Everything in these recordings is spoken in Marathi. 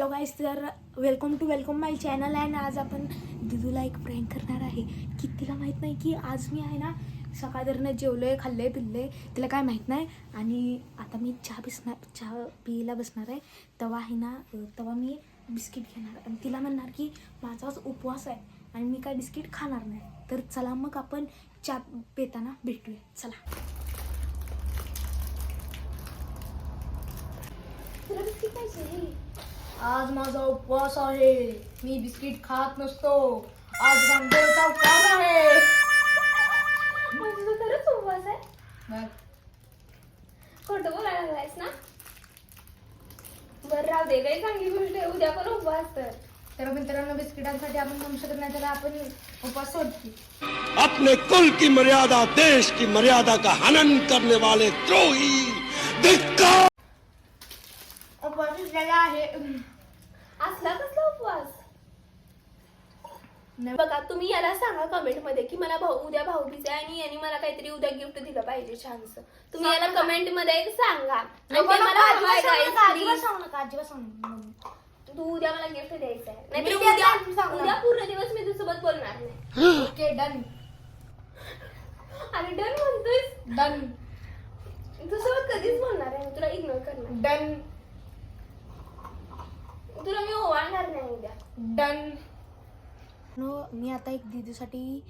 हॅलो गाईस तर welcome to welcome my channel and ना आज आपण दिदूला एक प्रँक करणार आहे. की तिला माहीत नाही की आज मी आहे ना सकाळदरनं जेवलो आहे खाल्लं आहे पिल्लं आहे तिला काय माहीत नाही. आणि आता मी चहा बिसणार चहा पियला बसणार आहे. तेव्हा आहे ना तवा तेव्हा मी बिस्किट घेणार. आणि तिला म्हणणार की माझाच उपवास आहे आणि मी काय बिस्किट खाणार नाही. तर चला मग आपण चहा पिताना भेटूया. चला. तुला बिस्किट पाहिजे आज माझा उपवास आहे. मी बिस्किट खात नसतो. आज गांधीचा उपवास आहे. म्हणजे खरंच उपवास आहे? खोटं बोलायला लागलायस ना? बरं राहू दे काही चांगली गोष्ट आहे. उद्या पण उपवास तर तर मित्रांनो बिस्किटांसाठी आपण थांबू शकत नाही तर आपण उपवास सोडतो. अपने कुल की मर्यादा देश की मर्यादा का हनन करने वाले द्रोही धिक्कार उपवास झालेला आहे असला कसला उपवास बघा तुम्ही याला सांगा कमेंटमध्ये की मला भाऊ उद्या भाऊबीज आहे आणि यांनी मला काहीतरी उद्या गिफ्ट दिलं पाहिजे छानस तुम्ही याला सांगा. कमेंटमध्ये सांगा. आणि ते नको, नको, मला अजिबात हवंय सांगू guys, नका, अजिबात please. सांगू नका, अजिबात सांगू नका. तू उद्या मला गिफ्ट द्यायचं आहे मी उद्या. पूर्ण दिवस मी तुझ्यासोबत बोलणार नाही. ओके डन आणि डन म्हणतोयस? डन तुझ्यासोबत कधीच बोलणार आहे मी तुला इग्नोर करणार. डन तुला मी ओवाळणार नाही उद्या. डन मी आता एक दीदीसाठी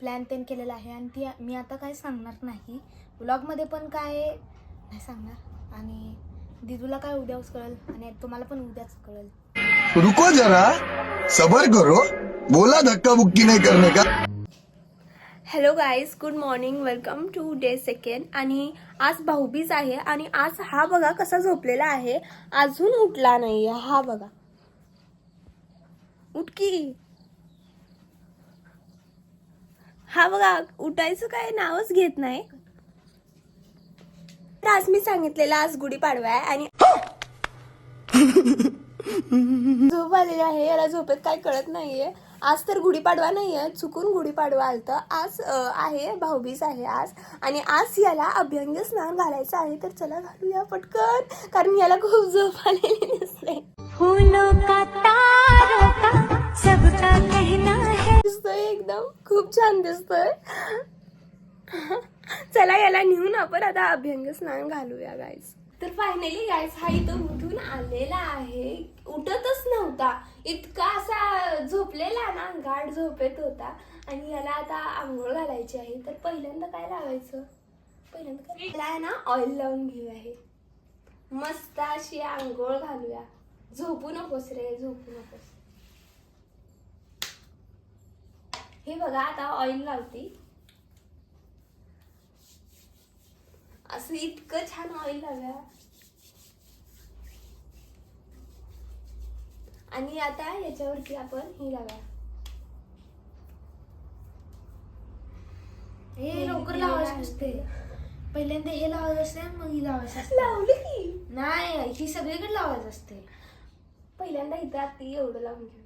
प्लॅन तेन केलेला आहे आणि ती मी आता काय सांगणार नाही. व्लॉगमध्ये पण काय नाही सांगणार. आणि दीदूला काय उद्याच कळेल आणि तुम्हाला पण उद्याच कळेल. रुको जरा. सबर करो. बोला धक्का बुक्की नहीं करने का? Hello guys good morning welcome to day second आणि आज भाऊबीज आहे आणि आज हा बघा कसा झोपलेला आहे. अजून उठला नाही हा बघा. उठकी हा बघा उठायचं काय नावच घेत नाही. तर आज मी सांगितलेलं आज गुढीपाडवा आहे आणि झोप आलेली आहे याला झोपेत काय कळत नाहीये. आज तर गुढीपाडवा नाहीये चुकून गुढीपाडवा आलतं. आज आहे भाऊबीज आहे आज. आणि आज याला अभ्यंग स्नान घालायचं आहे तर चला घालूया पटकन कारण याला खूप झोप आलेली दिसते. छान दिसतोय. चला याला नेऊन आपण आता अभ्यंग स्नान घालूया गायस तर फायनली गायस हा इथं उठून आलेला आहे. उठतच नव्हता. इतका असा झोपलेला ना गाढ झोपेत होता. आणि याला आता आंघोळ घालायची आहे. तर पहिल्यांदा काय लावायचं? पहिल्यांदा काय? याला ना ऑइल लावून घेऊया हे. मस्त अशी आंघोळ घालूया. झोपू नकोस रे झोपू नकोस. हे बघा आता ऑइल लावते. असं इतकं छान ऑइल लाव्या. आणि आता याच्यावरती आपण हे लाव्या. हे लवकर लावायचं असते. पहिल्यांदा हे लावायचं असते आणि मग ही लावायचं असते. लावली की? नाही ही सगळीकडे लावायचं असते. पहिल्यांदा इथं आता एवढं लावून घेऊ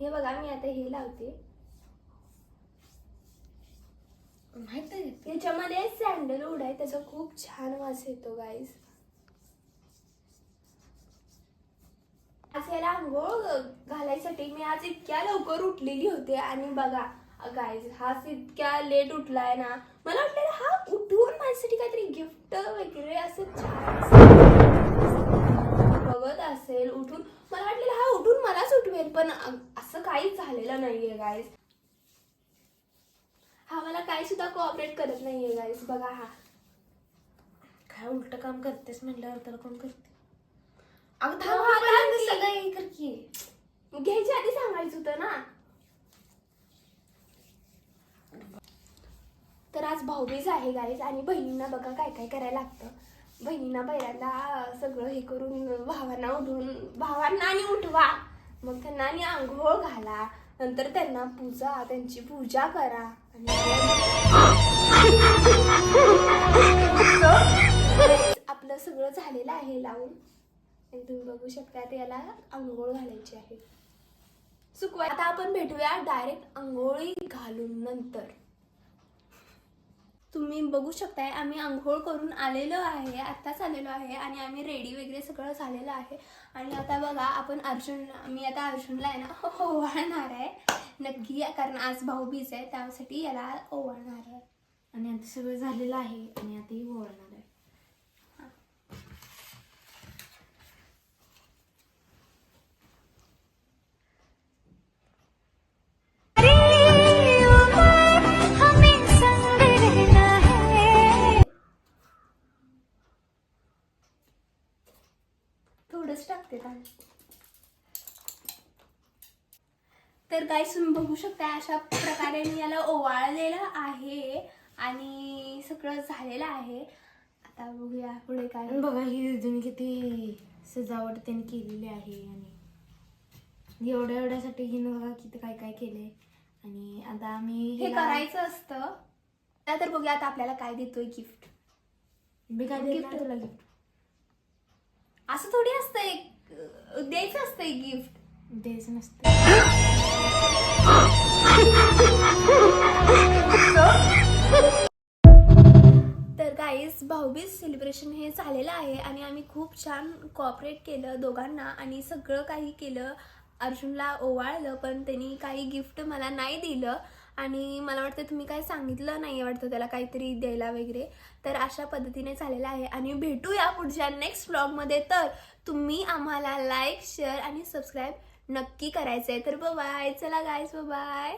हे बघा मी आता हे लावते. माहीत याच्यामध्ये सँडलवूड आहे त्याचा खूप छान वास येतो गाईज आज याला आंघोळ घालायसाठी मी आज इतक्या लवकर उठलेली होते. आणि बघा गाईज हा इतक्या लेट उठलाय ना. मला वाटलं हा उठून माझ्यासाठी काहीतरी गिफ्ट वगैरे असं छान बघत असेल उठून मला वाटलेलं हा उठून मलाच उठवेल पण अ- असं काहीच झालेलं नाहीये गाईज हा मला काही सुद्धा कोऑपरेट करत नाहीये गाईज बघा हा. काय उलट काम करतेस म्हटल्यावर तर कोण करते? अगं हो, थांब सगळं हे कर की. घ्यायच्या आधी सांगायचं होतं ना. तर आज भाऊबीज आहे गाईज आणि बहिणींना बघा काय काय करायला लागतं. बहिणींना पहिल्यांदा सगळं हे करून भावांना उठून भावांना आणि उठवा. मग त्यांना आणि आंघोळ घाला. नंतर त्यांना पूजा त्यांची पूजा करा. आणि आपलं सगळं झालेलं आहे लावून. आणि तुम्ही बघू शकता ते याला आंघोळ घालायची आहे. सुकवा आता आपण भेटूया डायरेक्ट आंघोळी घालून नंतर. तुम्ही बघू शकताय आम्ही आंघोळ करून आलेलो आहे आत्ताच आलेलो आहे आणि आम्ही रेडी वगैरे सगळं झालेलं आहे. आणि आता बघा आपण अर्जुन मी आता अर्जुनला आहे ना ओवाळणार आहे. नक्की कारण आज भाऊबीज आहे त्यासाठी याला ओवाळणार आहे. आणि आता सगळं झालेलं आहे आणि आता ही तर काही तुम्ही बघू शकता अशा प्रकारे मी याला ओवाळलेलं आहे आणि सगळं झालेलं आहे. आता बघूया पुढे काय बघा ही दिदून किती सजावट त्यांनी केलेली आहे आणि एवढ्या एवढ्यासाठी हिनं बघा किती काय काय केलंय. आणि आता आम्ही हे करायचं असतं. तर बघूया आता आपल्याला काय देतोय गिफ्ट मी काय gift. तुला गिफ्ट असं थोडी असतंय अं, द्यायचं असतंय गिफ्ट द्यायचं नसतं. तर गाईज भाऊबीज सेलिब्रेशन हे झालेलं आहे आणि आम्ही खूप छान कॉपरेट केलं दोघांना आणि सगळं काही केलं. अर्जुनला ओवाळलं पण त्यांनी काही गिफ्ट मला नाही दिलं. आणि मला वाटतं तुम्ही काय सांगितलं नाही वाटतं त्याला काहीतरी द्यायला वगैरे. तर अशा पद्धतीने झालेलं आहे. आणि भेटूया पुढच्या नेक्स्ट ब्लॉगमध्ये तर तुम्ही आम्हाला लाईक शेअर आणि सबस्क्राईब नक्की करायचं आहे तर बाय चला गायस बाय